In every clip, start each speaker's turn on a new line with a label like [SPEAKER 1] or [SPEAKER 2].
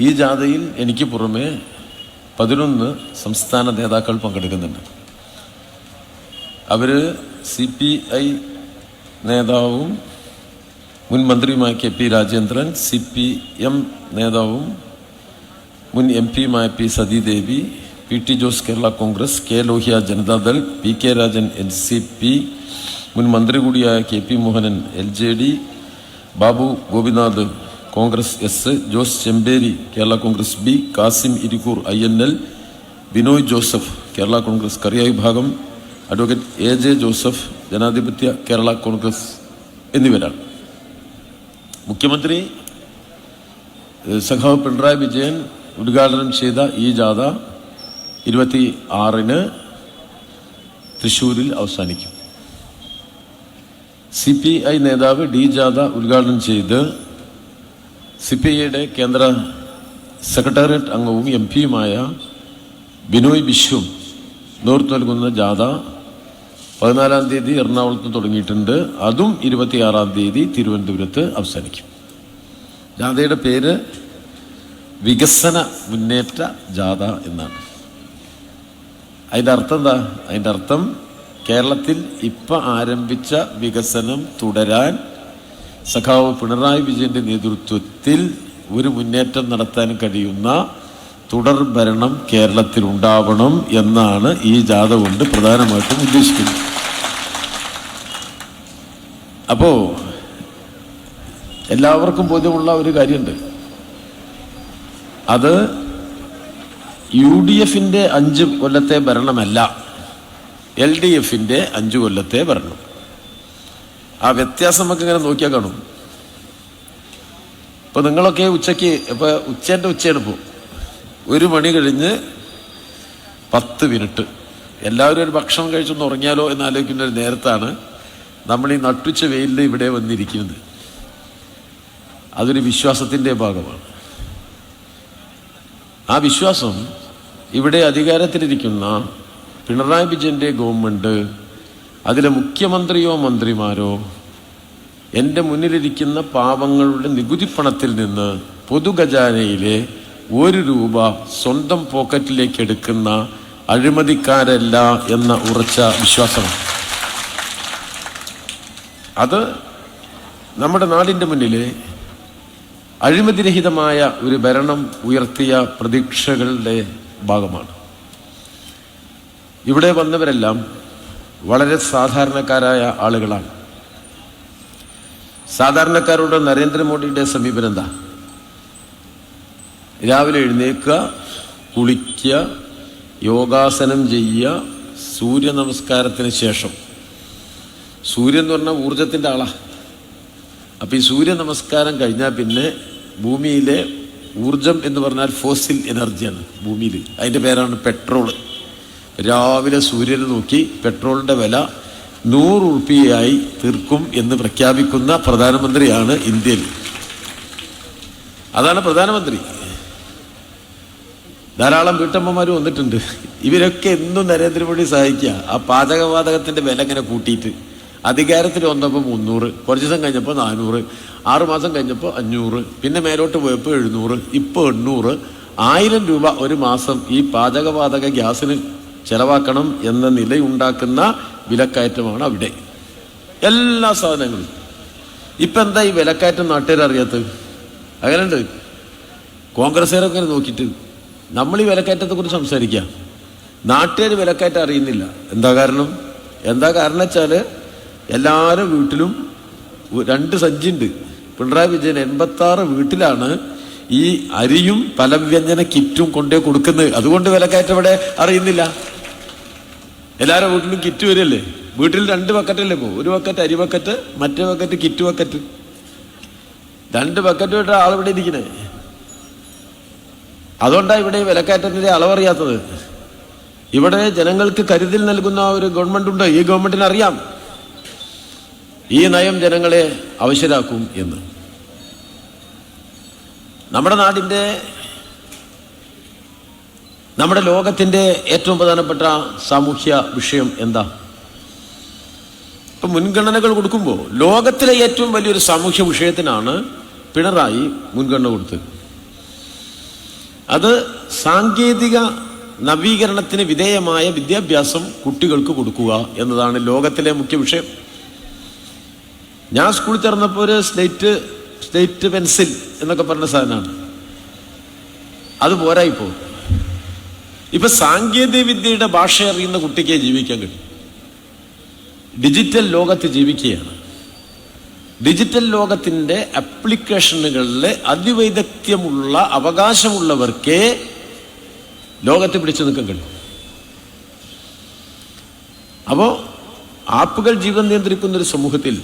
[SPEAKER 1] ഈ ജാഥയിൽ എനിക്ക് പുറമേ പതിനൊന്ന് സംസ്ഥാന നേതാക്കൾ പങ്കെടുക്കുന്നുണ്ട്. അവർ സി പി ഐ നേതാവും മുൻ മന്ത്രിയുമായ K P Rajendran C P M നേതാവും മുൻ M പിയുമായ P Sathidevi P T Jose Kerala Congress K Lohia Janata Dal P K Rajan N C P മുൻ മന്ത്രി കൂടിയായ K P Mohanan L J D Babu Gopinath Congress S Jose Chemperi Kerala Congress B Kasim Irikkur I N L Binoy Joseph Kerala Congress കറിയ വിഭാഗം advocate A J Joseph ജനാധിപത്യ കേരള കോൺഗ്രസ് എന്നിവരാണ്. മുഖ്യമന്ത്രി സഖാവ് പിണറായി വിജയൻ ഉദ്ഘാടനം ചെയ്ത ഈ ജാഥ ഇരുപത്തി ആറിന് തൃശൂരിൽ അവസാനിക്കും. സി പി ഐ നേതാവ് ഡി ജാഥ ഉദ്ഘാടനം ചെയ്ത് സി പി ഐയുടെ കേന്ദ്ര സെക്രട്ടേറിയറ്റ് അംഗവും എം പിയുമായ ബിനോയ് ബിശ്വും നേതൃത്വം നൽകുന്ന ജാഥ പതിനാലാം തീയതി എറണാകുളത്ത് തുടങ്ങിയിട്ടുണ്ട്. അതും ഇരുപത്തിയാറാം തീയതി തിരുവനന്തപുരത്ത് അവസാനിക്കും. ജാഥയുടെ പേര് വികസന മുന്നേറ്റ ജാഥ എന്നാണ്. അതിന്റെ അർത്ഥം എന്താ? അതിന്റെ അർത്ഥം കേരളത്തിൽ ഇപ്പം ആരംഭിച്ച വികസനം തുടരാൻ സഖാവ് പിണറായി വിജയന്റെ നേതൃത്വത്തിൽ ഒരു മുന്നേറ്റം നടത്താൻ കഴിയുന്ന തുടർ ഭരണം കേരളത്തിൽ ഉണ്ടാവണം എന്നാണ് ഈ ജാഥ കൊണ്ട് പ്രധാനമായിട്ടും ഉദ്ദേശിക്കുന്നത്. അപ്പോ എല്ലാവർക്കും ബോധ്യമുള്ള ഒരു കാര്യമുണ്ട്. അത് യു ഡി എഫിന്റെ അഞ്ച് കൊല്ലത്തെ ഭരണമല്ല എൽ ഡി എഫിന്റെ അഞ്ചു കൊല്ലത്തെ ഭരണം. ആ വ്യത്യാസം നമുക്ക് ഇങ്ങനെ നോക്കിയാൽ കാണും. ഇപ്പൊ നിങ്ങളൊക്കെ ഉച്ചയ്ക്ക് ഇപ്പൊ ഉച്ചേന്റെ ഉച്ചയാണ് ഇപ്പോൾ ഒരു മണി കഴിഞ്ഞ് പത്ത് മിനിറ്റ്. എല്ലാവരും ഒരു ഭക്ഷണം കഴിച്ചൊന്ന് ഉറങ്ങിയാലോ എന്ന് ആലോചിക്കുന്ന ഒരു നേരത്താണ് നമ്മൾ ഈ നട്ടുച്ച വെയിലിൽ ഇവിടെ വന്നിരിക്കുന്നത്. അതൊരു വിശ്വാസത്തിന്റെ ഭാഗമാണ്. ആ വിശ്വാസം ഇവിടെ അധികാരത്തിലിരിക്കുന്ന പിണറായി വിജയന്റെ ഗവൺമെന്റ് അതിലെ മുഖ്യമന്ത്രിയോ മന്ത്രിമാരോ എന്റെ മുന്നിലിരിക്കുന്ന പാവങ്ങളുടെ നികുതി പണത്തിൽ നിന്ന് പൊതുഖജാനയിലെ ഒരു രൂപ സ്വന്തം പോക്കറ്റിലേക്ക് എടുക്കുന്ന അഴിമതിക്കാരല്ല എന്ന ഉറച്ച വിശ്വാസമാണ്. അത് നമ്മുടെ നാടിന്റെ മുന്നിലെ അഴിമതിരഹിതമായ ഒരു ഭരണം ഉയർത്തിയ പ്രതീക്ഷകളുടെ ഭാഗമാണ്. ഇവിടെ വന്നവരെല്ലാം വളരെ സാധാരണക്കാരായ ആളുകളാണ്. സാധാരണക്കാരോട് നരേന്ദ്രമോദിയുടെ സമീപനം എന്താ? രാവിലെ എഴുന്നേൽക്കുക കുളിക്കുക യോഗാസനം ചെയ്യുക സൂര്യ നമസ്കാരത്തിന് ശേഷം. സൂര്യൻ എന്ന് പറഞ്ഞാൽ ഊർജത്തിന്റെ ആളാ. അപ്പോൾ ഈ സൂര്യ നമസ്കാരം കഴിഞ്ഞാൽ പിന്നെ ഭൂമിയിലെ ഊർജം എന്ന് പറഞ്ഞാൽ ഫോസിൽ എനർജിയാണ് ഭൂമിയിൽ. അതിന്റെ പേരാണ് പെട്രോൾ രാവിലെ സൂര്യനെ നോക്കി പെട്രോളിന്റെ വില നൂറ് ഉറുപ്പിയായി തീർക്കും എന്ന് പ്രഖ്യാപിക്കുന്ന പ്രധാനമന്ത്രിയാണ് ഇന്ത്യയിൽ അതാണ് പ്രധാനമന്ത്രി. ധാരാളം വീട്ടമ്മമാർ വന്നിട്ടുണ്ട്. ഇവരൊക്കെ എന്നും നരേന്ദ്രമോദി സഹായിക്കുക ആ പാചകവാതകത്തിന്റെ വില ഇങ്ങനെ കൂട്ടിയിട്ട് അധികാരത്തിൽ വന്നപ്പോൾ മുന്നൂറ് കുറച്ച് ദിവസം കഴിഞ്ഞപ്പോൾ നാനൂറ് ആറുമാസം കഴിഞ്ഞപ്പോൾ അഞ്ഞൂറ് പിന്നെ മേലോട്ട് പോയപ്പോൾ എഴുന്നൂറ് ഇപ്പോൾ എണ്ണൂറ് ആയിരം രൂപ ഒരു മാസം ഈ പാചകവാതക ഗ്യാസിന് ചെലവാക്കണം എന്ന നിലയുണ്ടാക്കുന്ന വിലക്കയറ്റമാണ് അവിടെ. എല്ലാ സാധനങ്ങളും. ഇപ്പം എന്താ ഈ വിലക്കയറ്റം നാട്ടുകാർ അറിയാത്തത്? അങ്ങനെയുണ്ട്. കോൺഗ്രസ്സുകാരൊക്കെ നോക്കിയിട്ട് നമ്മൾ ഈ വിലക്കയറ്റത്തെക്കുറിച്ച് സംസാരിക്കാം നാട്ടുകാർ വിലക്കയറ്റം അറിയുന്നില്ല. എന്താ കാരണം? എന്താ കാരണം വെച്ചാൽ എല്ലാവരും വീട്ടിലും രണ്ട് സഞ്ചിണ്ട് പിണറായി വിജയൻ എൺപത്താറ് വീട്ടിലാണ് ഈ അരിയും പലവ്യഞ്ജന കിറ്റും കൊണ്ടേ കൊടുക്കുന്നത്. അതുകൊണ്ട് വിലക്കയറ്റം ഇവിടെ അറിയുന്നില്ല. എല്ലാവരുടെ വീട്ടിലും കിറ്റ് വരില്ലേ വീട്ടിൽ രണ്ട് ബക്കറ്റല്ലേ പോകും ഒരു ബക്കറ്റ് അരി ബക്കറ്റ് മറ്റേ ബക്കറ്റ് കിറ്റ് ബക്കറ്റ് രണ്ട് ബക്കറ്റ് വിട്ട ആളിവിടെ ഇരിക്കണേ. അതുകൊണ്ടാണ് ഇവിടെ വിലക്കയറ്റത്തിന്റെ അളവറിയാത്തത്. ഇവിടെ ജനങ്ങൾക്ക് കരുതൽ നൽകുന്ന ഒരു ഗവൺമെന്റ് ഉണ്ട്? ഈ ഗവൺമെന്റിന് അറിയാം. ഈ നയം ജനങ്ങളെ അവശരാക്കും എന്ന്. നമ്മുടെ നാടിന്റെ നമ്മുടെ ലോകത്തിന്റെ ഏറ്റവും പ്രധാനപ്പെട്ട സാമൂഹ്യ വിഷയം എന്താ? ഇപ്പം മുൻഗണനകൾ കൊടുക്കുമ്പോൾ ലോകത്തിലെ ഏറ്റവും വലിയൊരു സാമൂഹ്യ വിഷയത്തിനാണ് പിണറായി മുൻഗണന കൊടുത്തത്. അത് സാങ്കേതിക നവീകരണത്തിന് വിധേയമായ വിദ്യാഭ്യാസം കുട്ടികൾക്ക് കൊടുക്കുക എന്നതാണ് ലോകത്തിലെ മുഖ്യ വിഷയം. ഞാൻ സ്കൂളിൽ ചേർന്നപ്പോൾ ഒരു സ്ലേറ്റ് സ്ലേറ്റ് പെൻസിൽ എന്നൊക്കെ പറഞ്ഞ സാധനമാണ്. അത് പോരായിപ്പോ ഇപ്പൊ സാങ്കേതിക വിദ്യയുടെ ഭാഷ അറിയുന്ന കുട്ടിക്ക് ജീവിക്കാൻ കഴിയും ഡിജിറ്റൽ ലോകത്ത് ജീവിക്കുകയാണ്. ഡിജിറ്റൽ ലോകത്തിന്റെ അപ്ലിക്കേഷനുകളിലെ അതിവൈദഗ്ധ്യമുള്ള അവകാശമുള്ളവർക്കേ ലോകത്തെ പിടിച്ചു നിൽക്കാൻ കഴിയും. അപ്പോ ആപ്പുകൾ ജീവൻ നിയന്ത്രിക്കുന്ന ഒരു സമൂഹത്തിൽ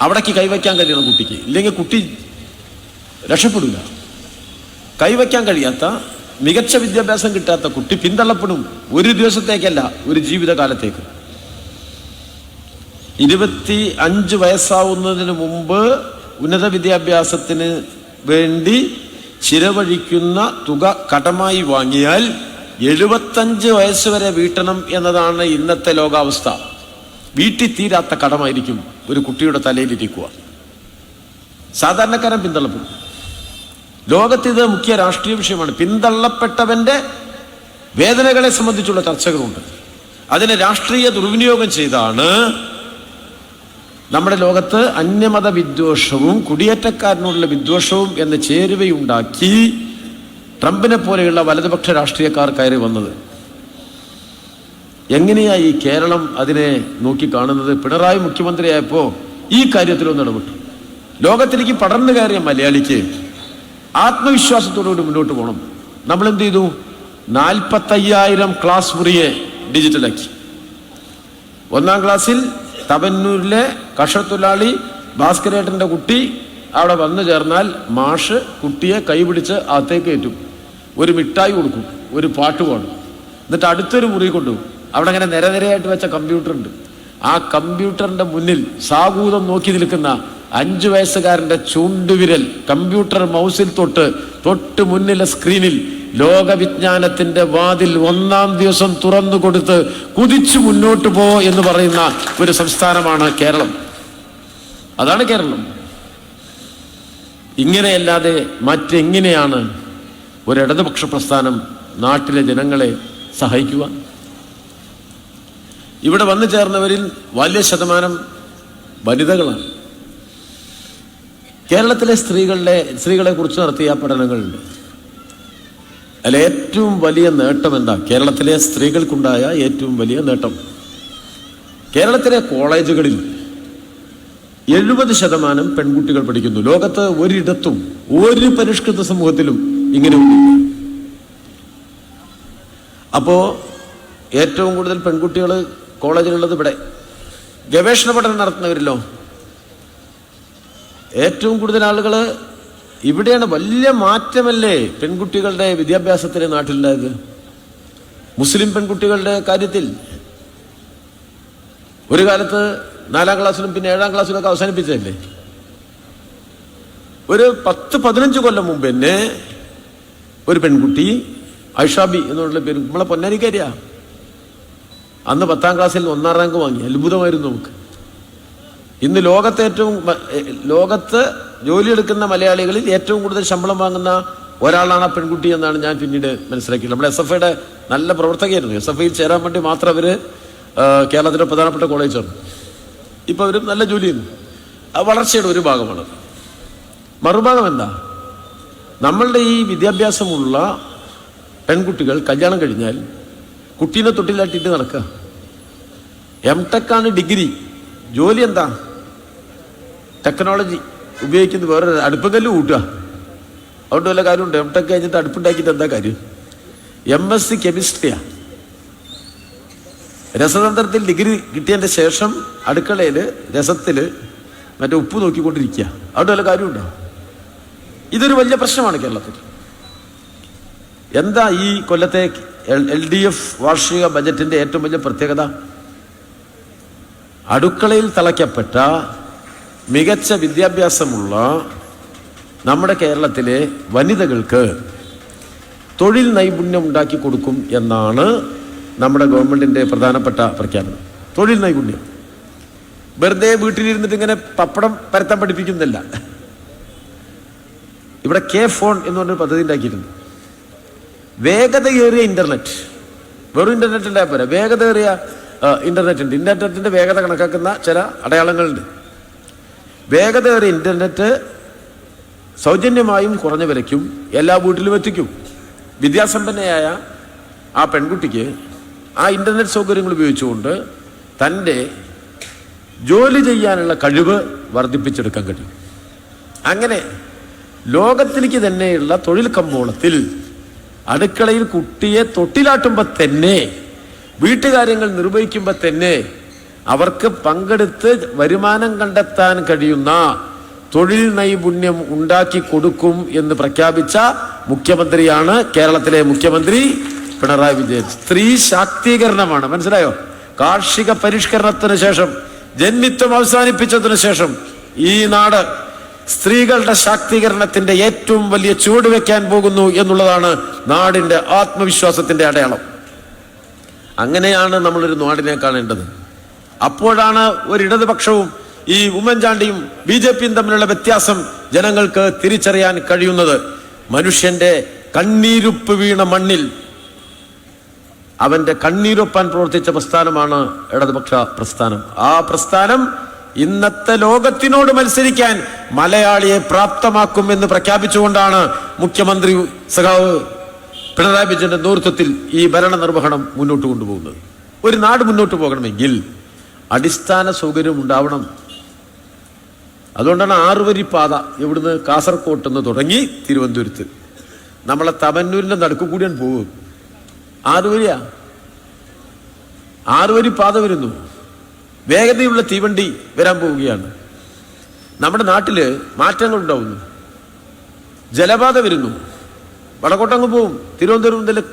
[SPEAKER 1] അവിടേക്ക് കൈവയ്ക്കാൻ കഴിയണം കുട്ടിക്ക് ഇല്ലെങ്കിൽ കുട്ടി രക്ഷപ്പെടില്ല കൈവയ്ക്കാൻ കഴിയാത്ത മികച്ച വിദ്യാഭ്യാസം കിട്ടാത്ത കുട്ടി പിന്തള്ളപ്പെടും ഒരു ദിവസത്തേക്കല്ല ഒരു ജീവിതകാലത്തേക്ക്. ഇരുപത്തി അഞ്ച് വയസ്സാവുന്നതിന് മുമ്പ് ഉന്നത വിദ്യാഭ്യാസത്തിന് വേണ്ടി ചിലവഴിക്കുന്ന തുക കടമായി വാങ്ങിയാൽ എഴുപത്തഞ്ച് വയസ്സ് വരെ വീട്ടണം എന്നതാണ് ഇന്നത്തെ ലോകാവസ്ഥ. വീട്ടിൽ തീരാത്ത കടമായിരിക്കും ഒരു കുട്ടിയുടെ തലയിലിരിക്കുക. സാധാരണക്കാരൻ പിന്തള്ളപ്പെടും. ലോകത്ത് ഇത് മുഖ്യ രാഷ്ട്രീയ വിഷയമാണ്. പിന്തള്ളപ്പെട്ടവന്റെ വേദനകളെ സംബന്ധിച്ചുള്ള ചർച്ചകളുണ്ട്. അതിനെ രാഷ്ട്രീയ ദുർവിനിയോഗം ചെയ്താണ് നമ്മുടെ ലോകത്ത് അന്യമത വിദ്വേഷവും കുടിയേറ്റക്കാരനുള്ള വിദ്വേഷവും എന്ന ചേരുവയുണ്ടാക്കി ട്രംപിനെ പോലെയുള്ള വലതുപക്ഷ രാഷ്ട്രീയക്കാർ കയറി വന്നത്. എങ്ങനെയാ ഈ കേരളം അതിനെ നോക്കിക്കാണുന്നത്? പിണറായി മുഖ്യമന്ത്രിയായപ്പോ ഈ കാര്യത്തിലൊന്നും ഇടപെട്ടു. ലോകത്തിലേക്ക് പടർന്നു കയറിയ മലയാളിക്ക് ആത്മവിശ്വാസത്തോടുകൂടി മുന്നോട്ട് പോകണം. നമ്മൾ എന്ത് ചെയ്തു? നാൽപ്പത്തയ്യായിരം ക്ലാസ് മുറിയെ ഡിജിറ്റലാക്കി. ഒന്നാം ക്ലാസ്സിൽ തവന്നൂരിലെ കഷത്തൊഴിലാളി ഭാസ്കരേട്ടന്റെ കുട്ടി അവിടെ വന്നു ചേർന്നാൽ മാഷ് കുട്ടിയെ കൈപിടിച്ച് അകത്തേക്ക് കയറ്റും. ഒരു മിഠായി കൊടുക്കും ഒരു പാട്ട് പാടും. എന്നിട്ട് അടുത്തൊരു മുറി കൊണ്ടുപോകും അവിടെ അങ്ങനെ നിരനിരയായിട്ട് വെച്ച കമ്പ്യൂട്ടർ ഉണ്ട് ആ കമ്പ്യൂട്ടറിന്റെ മുന്നിൽ സാഗൂതം നോക്കി നിൽക്കുന്ന അഞ്ചു വയസ്സുകാരന്റെ ചൂണ്ടുവിരൽ കമ്പ്യൂട്ടർ മൗസിൽ തൊട്ട് തൊട്ട് മുന്നിലെ സ്ക്രീനിൽ ലോകവിജ്ഞാനത്തിന്റെ വാതിൽ ഒന്നാം ദിവസം തുറന്നു കൊടുത്ത് കുതിച്ചു മുന്നോട്ട് പോ എന്ന് പറയുന്ന ഒരു സംസ്ഥാനമാണ് കേരളം. അതാണ് കേരളം. ഇങ്ങനെയല്ലാതെ മറ്റെങ്ങനെയാണ് ഒരു ഇടതുപക്ഷ പ്രസ്ഥാനം നാട്ടിലെ ജനങ്ങളെ സഹായിക്കുക? ഇവിടെ വന്നു ചേർന്നവരിൽ വലിയ ശതമാനം വനിതകളാണ്. കേരളത്തിലെ സ്ത്രീകളുടെ സ്ത്രീകളെ കുറിച്ച് നടത്തിയ പഠനങ്ങളുണ്ട്. അതിൽ ഏറ്റവും വലിയ നേട്ടം എന്താ? കേരളത്തിലെ സ്ത്രീകൾക്കുണ്ടായ ഏറ്റവും വലിയ നേട്ടം. കേരളത്തിലെ കോളേജുകളിൽ എഴുപത് ശതമാനം പെൺകുട്ടികൾ പഠിക്കുന്നു. ലോകത്ത് ഒരിടത്തും ഒരു പരിഷ്കൃത സമൂഹത്തിലും ഇങ്ങനെ ഒന്നില്ല അപ്പോ ഏറ്റവും കൂടുതൽ പെൺകുട്ടികൾ കോളേജിലുള്ളത് ഇവിടെ ഗവേഷണ പഠനം നടത്തുന്നവരിലോ? ഏറ്റവും കൂടുതൽ ആളുകൾ ഇവിടെയാണ് വലിയ മാറ്റമല്ലേ പെൺകുട്ടികളുടെ വിദ്യാഭ്യാസത്തിന് നാട്ടിലുണ്ടായത് മുസ്ലിം പെൺകുട്ടികളുടെ കാര്യത്തിൽ ഒരു കാലത്ത് നാലാം ക്ലാസ്സിലും പിന്നെ ഏഴാം ക്ലാസ്സിലും ഒക്കെ അവസാനിപ്പിച്ചതല്ലേ? ഒരു പത്ത് പതിനഞ്ച് കൊല്ലം മുമ്പ് തന്നെ ഒരു പെൺകുട്ടി ഐഷാബി എന്നുള്ള പേര് നമ്മളെ പൊന്നാനിക്കാരിയാ. അന്ന് പത്താം ക്ലാസ്സിൽ ഒന്നാം റാങ്ക് വാങ്ങി. അത്ഭുതമായിരുന്നു നമുക്ക്. ഇന്ന് ലോകത്തെ ഏറ്റവും ലോകത്ത് ജോലിയെടുക്കുന്ന മലയാളികളിൽ ഏറ്റവും കൂടുതൽ ശമ്പളം വാങ്ങുന്ന ഒരാളാണ് ആ പെൺകുട്ടി എന്നാണ് ഞാൻ പിന്നീട് മനസ്സിലാക്കിയത് നമ്മുടെ എസ് എഫ് ഐയുടെ നല്ല പ്രവർത്തകയായിരുന്നു. എസ് എഫ് ഐയിൽ ചേരാൻ വേണ്ടി മാത്രം അവർ കേരളത്തിലെ പ്രധാനപ്പെട്ട കോളേജ് ചേർന്നു ഇപ്പോൾ അവർ നല്ല ജോലി ചെയ്യുന്നു. ആ വളർച്ചയുടെ ഒരു ഭാഗമാണ്. മറുഭാഗം എന്താ? നമ്മളുടെ ഈ വിദ്യാഭ്യാസമുള്ള പെൺകുട്ടികൾ കല്യാണം കഴിഞ്ഞാൽ കുട്ടീനെ തൊട്ടിലാട്ടിട്ട് നടക്കുക. എം ടെക്കാണ് ഡിഗ്രി. ജോലി എന്താ? ടെക്നോളജി ഉപയോഗിക്കുന്നത് വേറെ അടുപ്പക്കല്ല് കൂട്ടുക. അതുകൊണ്ട് വല്ല കാര്യമുണ്ട്? എം ടെക് കഴിഞ്ഞിട്ട് അടുപ്പുണ്ടാക്കിയിട്ട് എന്താ കാര്യം? എം എസ് സി കെമിസ്ട്രിയാ രസതന്ത്രത്തിൽ ഡിഗ്രി കിട്ടിയതിന്റെ ശേഷം അടുക്കളയിൽ രസത്തിൽ മറ്റേ ഉപ്പ് നോക്കിക്കൊണ്ടിരിക്കുക. അവിടെ വല്ല കാര്യമുണ്ടോ? ഇതൊരു വലിയ പ്രശ്നമാണ് കേരളത്തിൽ. എന്താ ഈ കൊല്ലത്തെ എൽ ഡി എഫ് വാർഷിക ബജറ്റിന്റെ ഏറ്റവും വലിയ പ്രത്യേകത? അടുക്കളയിൽ തിളയ്ക്കപ്പെട്ട മികച്ച വിദ്യാഭ്യാസമുള്ള നമ്മുടെ കേരളത്തിലെ വനിതകൾക്ക് തൊഴിൽ നൈപുണ്യം ഉണ്ടാക്കി കൊടുക്കും എന്നാണ് നമ്മുടെ ഗവൺമെന്റിന്റെ പ്രധാനപ്പെട്ട പ്രഖ്യാപനം. തൊഴിൽ നൈപുണ്യം. വെറുതെ വീട്ടിലിരുന്നിട്ട് ഇങ്ങനെ പപ്പടം പരത്താൻ പഠിപ്പിക്കുന്നില്ല. ഇവിടെ കെ ഫോൺ എന്ന് പറഞ്ഞൊരു പദ്ധതി ഉണ്ടാക്കിയിരുന്നു വേഗതയേറിയ ഇന്റർനെറ്റ് വെറും ഇന്റർനെറ്റ് ഉണ്ടായാൽ പോരാ. വേഗതയേറിയ ഇന്റർനെറ്റ് ഉണ്ട്. ഇന്റർനെറ്റിന്റെ വേഗത കണക്കാക്കുന്ന ചില അടയാളങ്ങളുണ്ട്. വേഗതയേറിയ ഇന്റർനെറ്റ് സൗജന്യമായും കുറഞ്ഞ വിലയ്ക്കും എല്ലാ വീട്ടിലും എത്തിക്കും. വിദ്യാസമ്പന്നയായ ആ പെൺകുട്ടിക്ക് ആ ഇന്റർനെറ്റ് സൗകര്യങ്ങൾ ഉപയോഗിച്ചുകൊണ്ട് തന്റെ ജോലി ചെയ്യാനുള്ള കഴിവ് വർദ്ധിപ്പിച്ചെടുക്കാൻ കഴിയും. അങ്ങനെ ലോകത്തിലേക്ക് തന്നെയുള്ള തൊഴിൽ കമ്പോളത്തിൽ അടുക്കളയിൽ കുട്ടിയെ തൊട്ടിലാട്ടുമ്പോൾ തന്നെ വീട്ടുകാര്യങ്ങൾ നിർവഹിക്കുമ്പോൾ തന്നെ അവർക്ക് പങ്കെടുത്ത് വരുമാനം കണ്ടെത്താൻ കഴിയുന്ന തൊഴിൽ നൈപുണ്യം ഉണ്ടാക്കി കൊടുക്കും എന്ന് പ്രഖ്യാപിച്ച മുഖ്യമന്ത്രിയാണ് കേരളത്തിലെ മുഖ്യമന്ത്രി പിണറായി വിജയൻ. സ്ത്രീ ശാക്തീകരണമാണ്. മനസ്സിലായോ? കാർഷിക പരിഷ്കരണത്തിന് ശേഷം ജന്മിത്വം അവസാനിപ്പിച്ചതിന് ശേഷം ഈ നാട് സ്ത്രീകളുടെ ശാക്തീകരണത്തിന്റെ ഏറ്റവും വലിയ ചുവട് വെക്കാൻ പോകുന്നു എന്നുള്ളതാണ് നാടിന്റെ ആത്മവിശ്വാസത്തിന്റെ അടയാളം. അങ്ങനെയാണ് നമ്മളൊരു നാടിനെ കാണേണ്ടത്. അപ്പോഴാണ് ഒരു ഇടതുപക്ഷവും ഈ ഉമ്മൻചാണ്ടിയും ബി ജെ പിയും തമ്മിലുള്ള വ്യത്യാസം ജനങ്ങൾക്ക് തിരിച്ചറിയാൻ കഴിയുന്നത്. മനുഷ്യന്റെ കണ്ണീരുപ്പ് വീണ മണ്ണിൽ അവന്റെ കണ്ണീരൊപ്പാൻ പ്രവർത്തിച്ച പ്രസ്ഥാനമാണ് ഇടതുപക്ഷ പ്രസ്ഥാനം. ആ പ്രസ്ഥാനം ഇന്നത്തെ ലോകത്തിനോട് മത്സരിക്കാൻ മലയാളിയെ പ്രാപ്തമാക്കും എന്ന് പ്രഖ്യാപിച്ചുകൊണ്ടാണ് മുഖ്യമന്ത്രി സഖാവ് പിണറായി വിജയന്റെ നേതൃത്വത്തിൽ ഈ ഭരണ നിർവഹണം മുന്നോട്ട് കൊണ്ടുപോകുന്നത്. ഒരു നാട് മുന്നോട്ട് പോകണമെങ്കിൽ അടിസ്ഥാന സൗകര്യം ഉണ്ടാവണം. അതുകൊണ്ടാണ് ആറുവരി പാത ഇവിടുന്ന് കാസർകോട്ട് നിന്ന് തുടങ്ങി തിരുവനന്തപുരത്ത്. നമ്മളെ തമന്നൂരിന്റെ നടുക്ക് കൂടിയാണ് പോകും ആറുവരിയാ? ആറുവരി പാത വരുന്നു. വേഗതയുള്ള തീവണ്ടി വരാൻ പോവുകയാണ്. നമ്മുടെ നാട്ടിൽ മാറ്റങ്ങൾ ഉണ്ടാവുന്നു ജലപാത വരുന്നു. വടക്കോട്ടങ്ങ് പോവും. തിരുവനന്തപുരം മുതൽ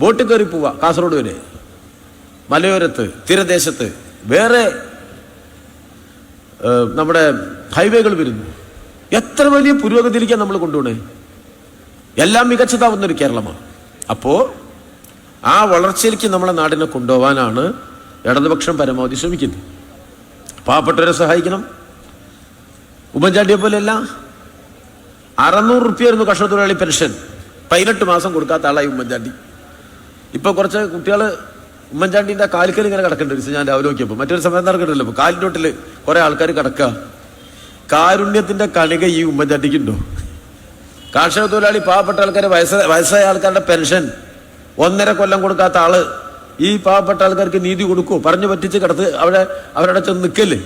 [SPEAKER 1] ബോട്ട് കയറി പോവാ കാസർഗോഡ് വരെ. മലയോരത്ത് തീരദേശത്ത്. വേറെ നമ്മുടെ ഹൈവേകൾ വരുന്നു. എത്ര വലിയ പുരോഗതിയിലേക്കാണ് നമ്മൾ കൊണ്ടുപോണേ? എല്ലാം മികച്ചതാവുന്ന ഒരു കേരളമാണ്. അപ്പോ ആ വളർച്ചയിലേക്ക് നമ്മളെ നാടിനെ കൊണ്ടുപോകാനാണ് ഇടതുപക്ഷം പരമാവധി ശ്രമിക്കുന്നത്. പാവപ്പെട്ടവരെ സഹായിക്കണം. ഉമ്മൻചാണ്ടിയെ പോലെയല്ല അറുന്നൂറ് റുപ്യായിരുന്നു കർഷക തൊഴിലാളി പെൻഷൻ. പതിനെട്ട് മാസം കൊടുക്കാത്ത ആളായി ഉമ്മൻചാണ്ടി. ഇപ്പൊ കുറച്ച് കുട്ടികൾ ഉമ്മൻചാണ്ടിന്റെ കാലിക്കൽ ഇങ്ങനെ കിടക്കേണ്ട. ഒരു ഞാൻ രാവിലെ നോക്കിയപ്പോൾ മറ്റൊരു സമയം നടക്കണ്ടല്ലോ. ഇപ്പൊ കാലിന്റെ കുറെ ആൾക്കാർ കിടക്കുക കാരുണ്യത്തിന്റെ കണിക ഈ ഉമ്മൻചാണ്ടിക്കുണ്ടോ കാർഷിക തൊഴിലാളി പാവപ്പെട്ട ആൾക്കാരെ വയസ്സ വയസ്സായ ആൾക്കാരുടെ പെൻഷൻ ഒന്നര കൊല്ലം കൊടുക്കാത്ത ആൾ ഈ പാവപ്പെട്ട ആൾക്കാർക്ക് നീതി കൊടുക്കുമോ പറഞ്ഞു പറ്റിച്ച് കിടത്ത് അവിടെ അവരവിടെ ചെന്ന് നിൽക്കല്ലേ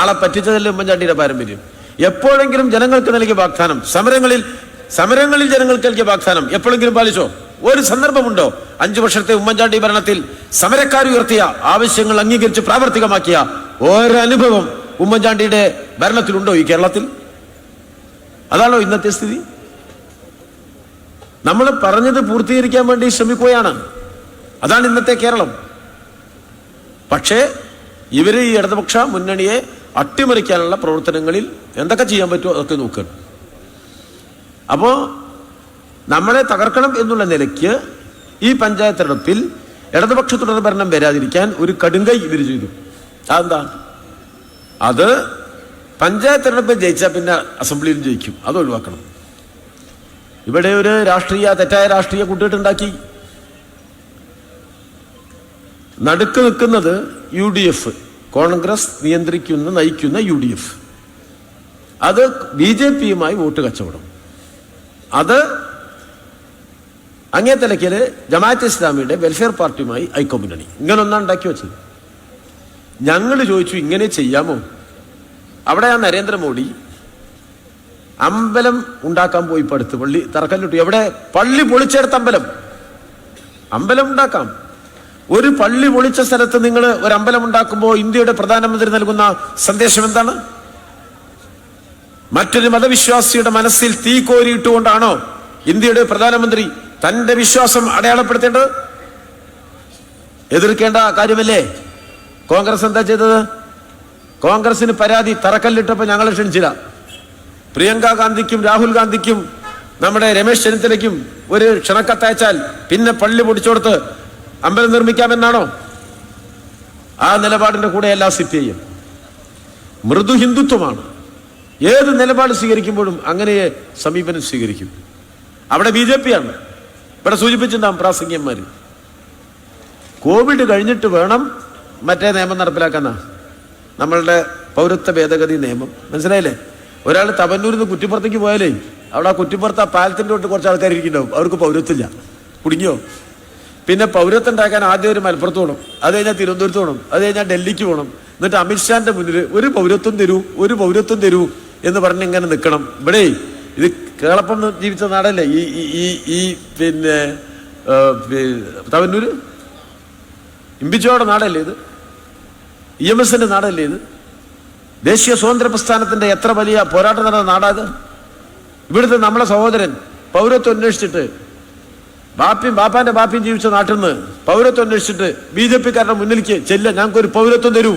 [SPEAKER 1] ആളെ പറ്റിച്ചതല്ലേ ഉമ്മൻചാണ്ടിയുടെ പാരമ്പര്യം. എപ്പോഴെങ്കിലും ജനങ്ങൾക്ക് നൽകിയ വാഗ്ദാനം സമരങ്ങളിൽ സമരങ്ങളിൽ ജനങ്ങൾക്ക് നൽകിയ വാഗ്ദാനം എപ്പോഴെങ്കിലും പാലിച്ചോ? ഒരു സന്ദർഭമുണ്ടോ? അഞ്ചു വർഷത്തെ ഉമ്മൻചാണ്ടി ഭരണത്തിൽ സമരക്കാർ ഉയർത്തിയ ആവശ്യങ്ങൾ അംഗീകരിച്ച് പ്രാവർത്തികമാക്കിയ ഒരനുഭവം ഉമ്മൻചാണ്ടിയുടെ ഭരണത്തിലുണ്ടോ ഈ കേരളത്തിൽ? അതാണോ ഇന്നത്തെ സ്ഥിതി? നമ്മൾ പറഞ്ഞത് പൂർത്തീകരിക്കാൻ വേണ്ടി ശ്രമിക്കുകയാണ്. അതാണ് ഇന്നത്തെ കേരളം. പക്ഷേ ഇവർ ഈ ഇടതുപക്ഷ മുന്നണിയെ അട്ടിമറിക്കാനുള്ള പ്രവർത്തനങ്ങളിൽ എന്തൊക്കെ ചെയ്യാൻ പറ്റുമോ അതൊക്കെ നോക്കുകയാണ്. അപ്പോ നമ്മളെ തകർക്കണം എന്നുള്ള നിലയ്ക്ക് ഈ പഞ്ചായത്ത് തെരഞ്ഞെടുപ്പിൽ ഇടതുപക്ഷ തുടർ ഭരണം വരാതിരിക്കാൻ ഒരു കടുങ്കൈ ഇവർ ചെയ്തു. അതെന്താ? അത് പഞ്ചായത്ത് തെരഞ്ഞെടുപ്പ് ജയിച്ചാൽ പിന്നെ അസംബ്ലിയിൽ ജയിക്കും. അത് ഒഴിവാക്കണം. ഇവിടെ ഒരു രാഷ്ട്രീയ തെറ്റായ രാഷ്ട്രീയ കൂട്ടുകെട്ടുണ്ടാക്കി. നടുക്ക് നിൽക്കുന്നത് യു ഡി എഫ് കോൺഗ്രസ് നിയന്ത്രിക്കുന്ന നയിക്കുന്ന യു ഡി എഫ് അത് ബി ജെ പിയുമായി വോട്ട് കച്ചവടം. അത് അങ്ങേ തലയ്ക്കൽ ജമാഅത്ത് ഇസ്ലാമിയുടെ വെൽഫെയർ പാർട്ടിയുമായി ഐക്യമുന്നണി ഇങ്ങനെ ഒന്നാണ് ഉണ്ടാക്കി വെച്ചത്. ഞങ്ങൾ ചോദിച്ചു ഇങ്ങനെ ചെയ്യാമോ? അവിടെ ആ നരേന്ദ്രമോദി അമ്പലം ഉണ്ടാക്കാൻ പോയി പടുത്ത് പള്ളി തറക്കല്ലിട്ടു. എവിടെ? പള്ളി പൊളിച്ചെടുത്ത അമ്പലം. അമ്പലം ഉണ്ടാക്കാം. ഒരു പള്ളി പൊളിച്ച സ്ഥലത്ത് നിങ്ങൾ ഒരു അമ്പലം ഉണ്ടാക്കുമ്പോൾ ഇന്ത്യയുടെ പ്രധാനമന്ത്രി നൽകുന്ന സന്ദേശം എന്താണ്? മറ്റൊരു മതവിശ്വാസിയുടെ മനസ്സിൽ തീ കോരിയിട്ടുകൊണ്ടാണോ ഇന്ത്യയുടെ പ്രധാനമന്ത്രി തന്റെ വിശ്വാസം അടയാളപ്പെടുത്തേണ്ടത്? എതിർക്കേണ്ട കാര്യമല്ലേ? കോൺഗ്രസ് എന്താ ചെയ്തത്? കോൺഗ്രസിന് പരാതി തറക്കല്ലിട്ടപ്പോൾ ഞങ്ങളെ ക്ഷണിച്ചില്ല. പ്രിയങ്ക ഗാന്ധിക്കും രാഹുൽ ഗാന്ധിക്കും നമ്മുടെ രമേശ് ചെന്നിത്തലയ്ക്കും ഒരു ക്ഷണക്കത്തയച്ചാൽ പിന്നെ പള്ളി പൊടിച്ചോടുത്ത് അമ്പലം നിർമ്മിക്കാമെന്നാണോ? ആ നിലപാടിന്റെ കൂടെ എല്ലാ സി പി ഐയും മൃദു ഹിന്ദുത്വമാണ്. ഏത് നിലപാട് സ്വീകരിക്കുമ്പോഴും അങ്ങനെ സമീപനം സ്വീകരിക്കും. അവിടെ ബി ജെ പി ആണ്. ഇവിടെ സൂചിപ്പിച്ചിട്ടുണ്ടാവും പ്രാസംഗ്യന്മാർ കോവിഡ് കഴിഞ്ഞിട്ട് വേണം മറ്റേ നിയമം നടപ്പിലാക്കുന്ന നമ്മളുടെ പൗരത്വ ഭേദഗതി നിയമം. മനസ്സിലായില്ലേ? ഒരാൾ തവന്നൂരിൽ നിന്ന് കുറ്റിപ്പുറത്തേക്ക് പോയാലേ അവിടെ ആ കുറ്റിപ്പുറത്ത് ആ പാലത്തിന്റെ തൊട്ട് കുറച്ച് ആൾക്കാർ ഇരിക്കുന്നുണ്ടാവും അവർക്ക് പൗരത്വമില്ല. കുടുങ്ങിയോ? പിന്നെ പൗരത്വം ഉണ്ടാക്കാൻ ആദ്യം ഒരു മലപ്പുറത്ത് പോകണം. അത് കഴിഞ്ഞാൽ തിരുവനന്തപുരത്ത് പോകണം. അത് കഴിഞ്ഞാൽ ഡൽഹിക്ക് പോകണം. എന്നിട്ട് അമിത്ഷാന്റെ മുന്നിൽ ഒരു പൗരത്വം തരൂ ഒരു പൗരത്വം തരൂ എന്ന് പറഞ്ഞ് ഇങ്ങനെ നിൽക്കണം. ഇവിടെ ഇത് കേളപ്പം ജീവിച്ച നാടല്ലേ? ഈ ഈ- ഈ പിന്നെ തവന്നൂര്? ഇമ്പിച്ചോടെ നാടല്ലേ ഇത്? ഇ എം എസിന്റെ നാടല്ലേ ഇത്? ദേശീയ സ്വാതന്ത്ര്യ പ്രസ്ഥാനത്തിന്റെ എത്ര വലിയ പോരാട്ടം നടന്ന നാടാത് ഇവിടുത്തെ നമ്മളെ സഹോദരൻ പൗരത്വം അന്വേഷിച്ചിട്ട് ബാപ്പിയും ബാപ്പാന്റെ ബാപ്പിയും ജീവിച്ച നാട്ടിൽ നിന്ന് പൗരത്വം അന്വേഷിച്ചിട്ട് ബി ജെ പിക്കാരുടെ മുന്നിലേക്ക് ചെല്ല ഞങ്ങൾക്ക് ഒരു പൗരത്വം തരൂ.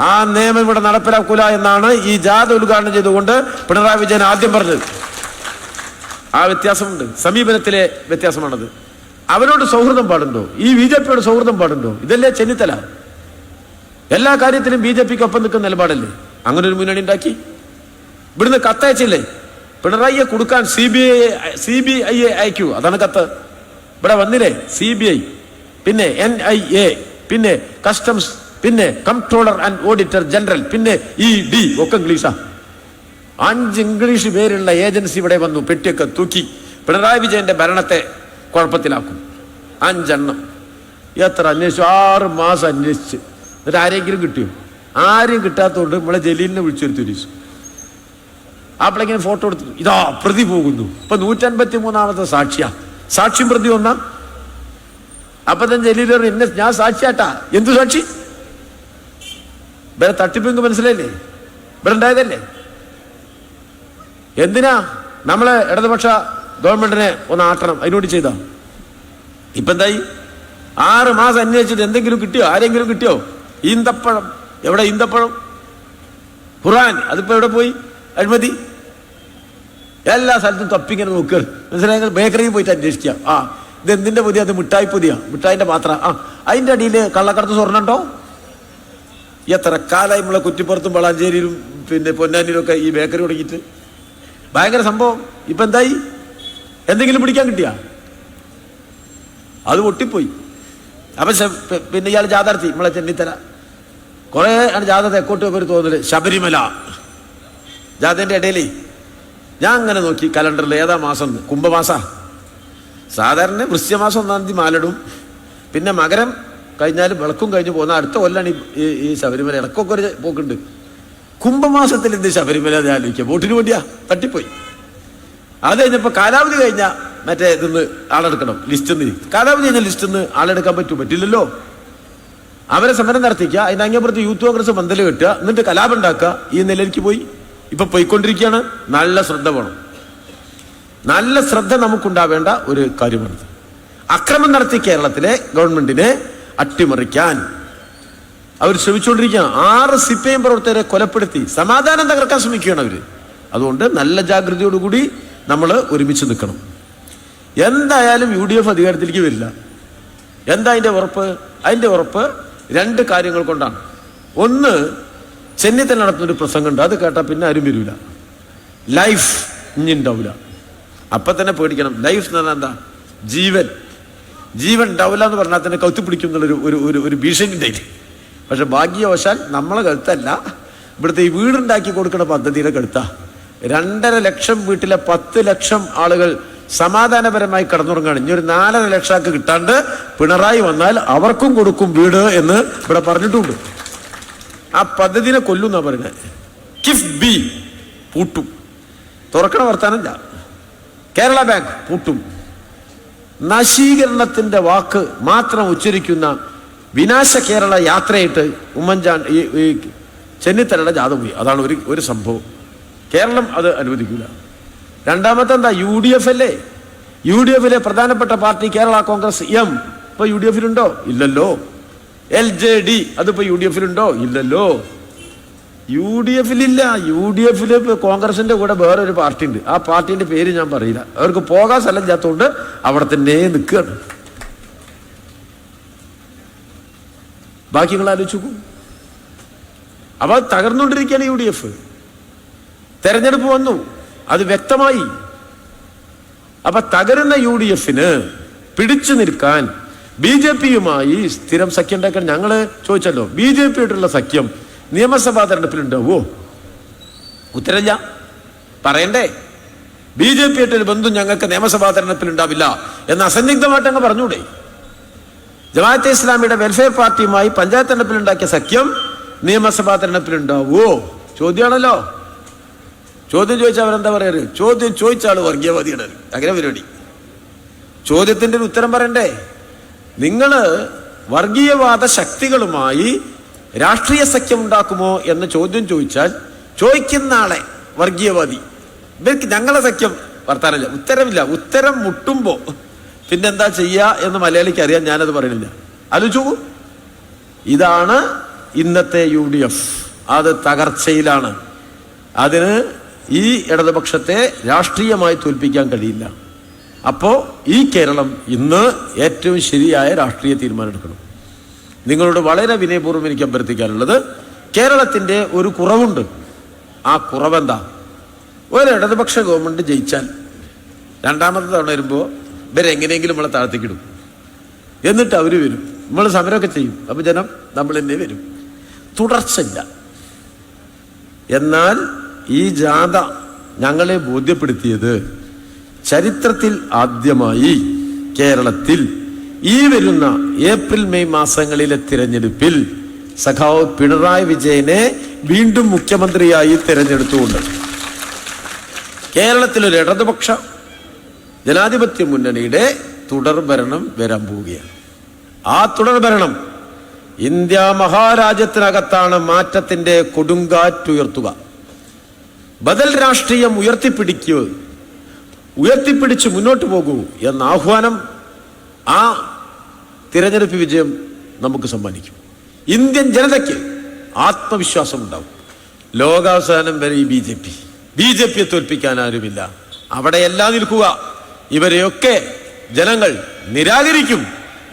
[SPEAKER 1] ആ നിയമം ഇവിടെ നടപ്പിലാക്കൂല എന്നാണ് ഈ ജാഥ ഉദ്ഘാടനം ചെയ്തുകൊണ്ട് പിണറായി വിജയൻ ആദ്യം പറഞ്ഞത്. ആ വ്യത്യാസമുണ്ട്. സമീപനത്തിലെ വ്യത്യാസമാണത്. അവരോട് സൗഹൃദം പാടുണ്ടോ? ഈ ബി ജെ പിയോട് സൗഹൃദം പാടുണ്ടോ? ഇതല്ലേ ചെന്നിത്തല. എല്ലാ കാര്യത്തിലും ബി ജെ പിക്ക് ഒപ്പം നിൽക്കുന്ന നിലപാടല്ലേ? അങ്ങനെ ഒരു മുന്നണി ഉണ്ടാക്കി. ഇവിടുന്ന് കത്തയച്ചില്ലേ? പിണറായിയെ കൊടുക്കാൻ C B I C B I A അയക്കൂ. അതാണ് കത്ത്. ഇവിടെ വന്നില്ലേ? C B I. പിന്നെ എൻ ഐ എ. പിന്നെ കസ്റ്റംസ്. പിന്നെ കംട്രോളർ ആൻഡ് ഓഡിറ്റർ ജനറൽ. പിന്നെ ഇ ഡി. ഒക്കെ ഇംഗ്ലീഷാ. അഞ്ച് ഇംഗ്ലീഷ് പേരുള്ള ഏജൻസി ഇവിടെ വന്നു പെട്ടിയൊക്കെ തൂക്കി. പിണറായി വിജയന്റെ ഭരണത്തെ കുഴപ്പത്തിലാക്കും. അഞ്ചെണ്ണം. എത്ര അന്വേഷിച്ചു? ആറ് മാസം അന്വേഷിച്ച്. എന്നിട്ട് ആരെങ്കിലും കിട്ടിയോ? ആരും കിട്ടാത്തതുകൊണ്ട് നമ്മളെ ജലീലിനെ വിളിച്ചൊരു തിരിച്ചു അപ്പോഴെങ്ങനെ ഫോട്ടോ എടുത്തു ഇതാ പ്രതി പോകുന്നു. ഇപ്പൊ നൂറ്റൻപത്തി മൂന്നാമത്തെ സാക്ഷിയാ. സാക്ഷ്യം പ്രതി ഒന്നാം. അപ്പൊ തന്നെ ജലീൽ പറഞ്ഞു, എന്നെ ഞാൻ സാക്ഷിയാട്ടാ. എന്തു സാക്ഷി? വേറെ തട്ടിപ്പിങ്ക് മനസ്സിലായില്ലേ? ഇവരുണ്ടായതല്ലേ? എന്തിനാ നമ്മളെ ഇടതുപക്ഷ ഗവൺമെന്റിനെ ഒന്ന് ആട്ടണം? അതിനോട് ചെയ്താ. ഇപ്പൊ എന്തായി? ആറ് മാസം അന്വേഷിച്ചിട്ട് എന്തെങ്കിലും കിട്ടിയോ? ആരെങ്കിലും കിട്ടിയോ? ഈന്തപ്പഴം. എവിടെ ഈന്തപ്പഴം? ഖുറാൻ അതിപ്പോ എവിടെ പോയി? അഴിമതി. എല്ലാ സ്ഥലത്തും തപ്പിങ്ങനെ നോക്കുക മനസ്സിലായി? ബേക്കറിയിൽ പോയിട്ട് അന്വേഷിക്കുക. ആ ഇത് എന്തിന്റെ പൊതിയ? അത് മിഠായി പൊതിയാ. മിഠായിന്റെ മാത്ര. ആ അതിന്റെ അടിയിൽ കള്ളക്കടത്ത് സ്വർണുണ്ടോ എത്ര കാലമായി നമ്മളെ കുറ്റിപ്പുറത്തും വളാഞ്ചേരിയിലും പിന്നെ പൊന്നാനിയിലും ഒക്കെ ഈ ബേക്കറി തുടങ്ങിയിട്ട്? ഭയങ്കര സംഭവം. ഇപ്പൊ എന്തായി? എന്തെങ്കിലും പിടിക്കാൻ കിട്ടിയ? അത് പൊട്ടിപ്പോയി. അപ്പൊ പിന്നെ ഇയാൾ ജാഥാർത്ഥി നമ്മളെ ചെന്നിത്തല. കുറെ ആണ് ജാഥ എക്കോട്ട് ഒരു തോന്നൽ. ശബരിമല. ജാഥന്റെ ഇടയിലേ. ഞാൻ അങ്ങനെ നോക്കി കലണ്ടറിൽ ഏതാ മാസം കുംഭമാസ. സാധാരണ വൃശ്യമാസം ഒന്നാം തീയതി മാലിടും. പിന്നെ മകരം കഴിഞ്ഞാൽ വിളക്കും കഴിഞ്ഞ് പോകുന്ന അടുത്ത കൊല്ലാണ് ഈ ശബരിമല. ഇടക്കൊക്കെ ഒരു പോക്കുണ്ട്. കുംഭമാസത്തിൽ എന്ത് ശബരിമല ആലോചിക്കുക വോട്ടിന് വേണ്ടിയാ തട്ടിപ്പോയി. അത് കഴിഞ്ഞപ്പോ കാലാവധി കഴിഞ്ഞ മറ്റേ ഇതിന്ന് ആളെടുക്കണം ലിസ്റ്റ് നിന്ന് കാലാവധി കഴിഞ്ഞ ലിസ്റ്റ് നിന്ന് ആളെടുക്കാൻ പറ്റും പറ്റില്ലല്ലോ? അവരെ സമരം നടത്തിക്കുക അതിന് അങ്ങേപ്പുറത്ത് യൂത്ത് കോൺഗ്രസ് പന്തൽ കെട്ടുക എന്നിട്ട് കലാപം ഉണ്ടാക്കുക ഈ നിലയിലേക്ക് പോയി. ഇപ്പൊ പോയിക്കൊണ്ടിരിക്കുകയാണ്. നല്ല ശ്രദ്ധ വേണം. നല്ല ശ്രദ്ധ നമുക്കുണ്ടാവേണ്ട ഒരു കാര്യമാണിത്. അക്രമം നടത്തി കേരളത്തിലെ ഗവൺമെന്റിനെ അട്ടിമറിക്കാൻ അവർ ശ്രമിച്ചുകൊണ്ടിരിക്കുകയാണ്. ആറ് സി പി എം പ്രവർത്തകരെ കൊലപ്പെടുത്തി. സമാധാനം തകർക്കാൻ ശ്രമിക്കുകയാണ് അവർ അതുകൊണ്ട് നല്ല ജാഗ്രതയോടുകൂടി നമ്മൾ ഒരുമിച്ച് നിൽക്കണം. എന്തായാലും യു ഡി എഫ് അധികാരത്തിലേക്ക് വരില്ല. എന്താ അതിന്റെ ഉറപ്പ്? അതിന്റെ ഉറപ്പ് രണ്ട് കാര്യങ്ങൾ കൊണ്ടാണ്. ഒന്ന് ചെന്നിത്തല നടത്തുന്ന ഒരു പ്രസംഗമുണ്ട്. അത് കേട്ടാൽ പിന്നെ ആരും വരില്ല ലൈഫ് ഇനി ഉണ്ടാവില്ല അപ്പം തന്നെ പേടിക്കണം. ലൈഫ് എന്ന് പറഞ്ഞാൽ എന്താ? ജീവൻ. ജീവൻ ഉണ്ടാവില്ല എന്ന് പറഞ്ഞാൽ തന്നെ കൗത്തി പിടിക്കും എന്നുള്ളൊരു ഒരു ഒരു ഒരു ഭീഷണി ഉണ്ടായിട്ട് പക്ഷെ ഭാഗ്യവശാൽ നമ്മളെ കഴുത്തല്ല. ഇവിടുത്തെ ഈ വീടുണ്ടാക്കി കൊടുക്കുന്ന പദ്ധതിയുടെ കഴുത്ത. രണ്ടര ലക്ഷം വീട്ടിലെ പത്ത് ലക്ഷം ആളുകൾ സമാധാനപരമായി കടന്നുറങ്ങാണ്. ഇനി ഒരു നാലര ലക്ഷമാക്ക് കിട്ടാണ്ട് പിണറായി വന്നാൽ അവർക്കും കൊടുക്കും വീട് എന്ന് ഇവിടെ പറഞ്ഞിട്ടുണ്ട്. ആ പദ്ധതിനെ കൊല്ലുന്ന പറഞ്ഞത് കിഫ് ബി പൂട്ടും. തുറക്കണ വർത്താനം കേരള ബാങ്ക് പൂട്ടും. നശീകരണത്തിന്റെ വാക്ക് മാത്രം ഉച്ചരിക്കുന്ന വിനാശ കേരള യാത്രയായിട്ട് ഉമ്മൻചാൻ ഈ ചെന്നിത്തലയുടെ ജാഥ പോയി. അതാണ് ഒരു ഒരു സംഭവം. കേരളം അത് അനുവദിക്കില്ല രണ്ടാമത്തെ എന്താ? യു ഡി എഫ് അല്ലേ യു ഡി എഫിലെ പ്രധാനപ്പെട്ട പാർട്ടി കേരള കോൺഗ്രസ് എം. ഇപ്പൊ യു ഡി എഫിലുണ്ടോ ഇല്ലല്ലോ. എൽ ജെ ഡി അതിപ്പോ യു ഡി എഫിലുണ്ടോ ഇല്ലല്ലോ. യു ഡി എഫിലില്ല യു ഡി എഫിൽ കോൺഗ്രസിന്റെ കൂടെ വേറെ ഒരു പാർട്ടി ഉണ്ട് ആ പാർട്ടിന്റെ പേര് ഞാൻ പറയില്ല. അവർക്ക് പോകാൻ സ്ഥലം ചേർത്തുകൊണ്ട് അവിടെ തന്നെ നിൽക്കുകയാണ്. ബാക്കി നിങ്ങൾ അപ്പൊ അത് തകർന്നുകൊണ്ടിരിക്കുകയാണ് യു ഡി എഫ്. തെരഞ്ഞെടുപ്പ് വന്നു. അത് വ്യക്തമായി. അപ്പൊ തകരുന്ന യു ഡി എഫിന് പിടിച്ചു നിൽക്കാൻ ബി ജെ പിയുമായി സ്ഥിരം സഖ്യം ഉണ്ടാക്കാൻ ഞങ്ങൾ ചോദിച്ചല്ലോ ബി ജെ പി ആയിട്ടുള്ള സഖ്യം നിയമസഭാ തെരഞ്ഞെടുപ്പിലുണ്ടാവോ ഉത്തരല്ല പറയണ്ടേ? ബി ജെ പി ആയിട്ടൊരു ബന്ധം ഞങ്ങൾക്ക് നിയമസഭാ തെരഞ്ഞെടുപ്പിൽ ഉണ്ടാവില്ല എന്ന് അസന്നിഗ്ധമായിട്ട് അങ്ങ് പറഞ്ഞൂടെ? ജമാഅത്തെ ഇസ്ലാമിയുടെ വെൽഫെയർ പാർട്ടിയുമായി പഞ്ചായത്ത് തെരഞ്ഞെടുപ്പിൽ ഉണ്ടാക്കിയ സഖ്യം നിയമസഭാ തെരഞ്ഞെടുപ്പിൽ ഉണ്ടാവുമോ ചോദ്യമാണല്ലോ. ചോദ്യം ചോദിച്ചാൽ അവരെന്താ പറയാറ് ചോദ്യം ചോദിച്ചാൽ വർഗീയവാദിയുടെ അങ്ങനെ പരിപാടി. ചോദ്യത്തിന്റെ ഒരു ഉത്തരം പറയണ്ടേ? നിങ്ങൾ വർഗീയവാദ ശക്തികളുമായി രാഷ്ട്രീയ സഖ്യം ഉണ്ടാക്കുമോ എന്ന ചോദ്യം ചോദിച്ചാൽ ചോദിക്കുന്ന ആളെ വർഗീയവാദി. ഇവർക്ക് ഞങ്ങളെ സഖ്യം വർത്താനമില്ല. ഉത്തരമില്ല. ഉത്തരം മുട്ടുമ്പോ പിന്നെന്താ ചെയ്യുക എന്ന് മലയാളിക്ക് അറിയാൻ ഞാനത് പറയുന്നില്ല. ആലോചിച്ചു ഇതാണ് ഇന്നത്തെ യു ഡി എഫ് അത് തകർച്ചയിലാണ്. അതിന് ഈ ഇടതുപക്ഷത്തെ രാഷ്ട്രീയമായി തോൽപ്പിക്കാൻ കഴിയില്ല. അപ്പോൾ ഈ കേരളം ഇന്ന് ഏറ്റവും ശരിയായ രാഷ്ട്രീയ തീരുമാനം എടുക്കണം. നിങ്ങളോട് വളരെ വിനയപൂർവം എനിക്ക് അഭ്യർത്ഥിക്കാനുള്ളത് കേരളത്തിന്റെ ഒരു കുറവുണ്ട്. ആ കുറവെന്താ? ഒരു ഇടതുപക്ഷ ഗവൺമെന്റ് ജയിച്ചാൽ രണ്ടാമത്തെ തവണ വരുമ്പോൾ ഇവരെങ്ങനെയെങ്കിലും നമ്മളെ താഴ്ത്തിക്കിടും. എന്നിട്ട് അവർ വരും. നമ്മൾ സമരമൊക്കെ ചെയ്യും. അപ്പം ജനം നമ്മൾ തന്നെ വരും. തുടർച്ചയില്ല. എന്നാൽ ഈ ജാഥ ഞങ്ങളെ ബോധ്യപ്പെടുത്തിയത് ചരിത്രത്തിൽ ആദ്യമായി കേരളത്തിൽ ഈ വരുന്ന ഏപ്രിൽ മെയ് മാസങ്ങളിലെ തിരഞ്ഞെടുപ്പിൽ സഖാവ് പിണറായി വിജയനെ വീണ്ടും മുഖ്യമന്ത്രിയായി തിരഞ്ഞെടുത്തുകൊണ്ട് കേരളത്തിലൊരു ഇടതുപക്ഷം ജനാധിപത്യ മുന്നണിയുടെ തുടർ ഭരണം വരാൻ പോവുകയാണ്. ആ തുടർ ഭരണം ഇന്ത്യ മഹാരാജ്യത്തിനകത്താണ് മാറ്റത്തിന്റെ കൊടുങ്കാറ്റുയർത്തുക. ബദൽ രാഷ്ട്രീയം ഉയർത്തിപ്പിടിക്കുക ഉയർത്തിപ്പിടിച്ച് മുന്നോട്ട് പോകൂ എന്ന ആഹ്വാനം ആ തിരഞ്ഞെടുപ്പ് വിജയം നമുക്ക് സമ്മാനിക്കും. ഇന്ത്യൻ ജനതയ്ക്ക് ആത്മവിശ്വാസം ഉണ്ടാവും. ലോകാവസാനം വരെ ഈ B J P. B J പിയെ തോൽപ്പിക്കാൻ ആരുമില്ല. അവിടെയെല്ലാം നിൽക്കുക. ഇവരെയൊക്കെ ജനങ്ങൾ നിരാകരിക്കും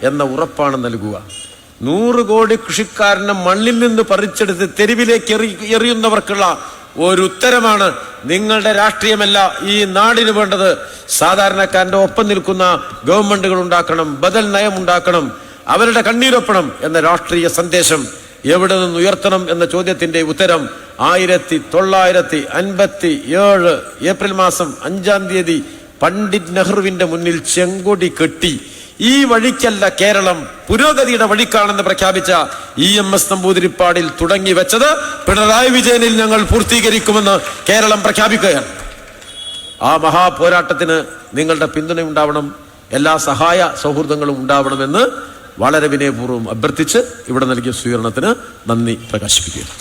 [SPEAKER 1] എന്ന ഉറപ്പാണ് നൽകുക. നൂറ് കോടി കൃഷിക്കാരനെ മണ്ണിൽ നിന്ന് പറിച്ചെടുത്ത് തെരുവിലേക്ക് എറി എറിയുന്നവർക്കുള്ള ഒരു ഉത്തരമാണ് നിങ്ങളുടെ രാഷ്ട്രീയമല്ല ഈ നാടിന് വേണ്ടത്. സാധാരണക്കാരന്റെ ഒപ്പം നിൽക്കുന്ന ഗവൺമെന്റുകൾ ഉണ്ടാക്കണം ബദൽ നയം ഉണ്ടാക്കണം അവരുടെ കണ്ണീരൊപ്പണം എന്ന രാഷ്ട്രീയ സന്ദേശം എവിടെ നിന്ന് ഉയർത്തണം എന്ന ചോദ്യത്തിന്റെ ഉത്തരം ആയിരത്തി തൊള്ളായിരത്തി അൻപത്തി ഏഴ് ഏപ്രിൽ മാസം അഞ്ചാം തീയതി പണ്ഡിറ്റ് നെഹ്റുവിന്റെ മുന്നിൽ ചെങ്കൊടി കെട്ടി ഈ വഴിക്കല്ല കേരളം പുരോഗതിയുടെ വഴിക്കാണെന്ന് പ്രഖ്യാപിച്ച ഇ എം എസ് നമ്പൂതിരിപ്പാടിൽ തുടങ്ങി വെച്ചത് പിണറായി വിജയനിൽ ഞങ്ങൾ പൂർത്തീകരിക്കുമെന്ന് കേരളം പ്രഖ്യാപിക്കുകയാണ്. ആ മഹാപോരാട്ടത്തിന് നിങ്ങളുടെ പിന്തുണ ഉണ്ടാവണം എല്ലാ സഹായ സൗഹൃദങ്ങളും ഉണ്ടാവണമെന്ന് വളരെ വിനയപൂർവം അഭ്യർത്ഥിച്ച് ഇവിടെ നൽകിയ സ്വീകരണത്തിന് നന്ദി പ്രകാശിപ്പിക്കുകയാണ്.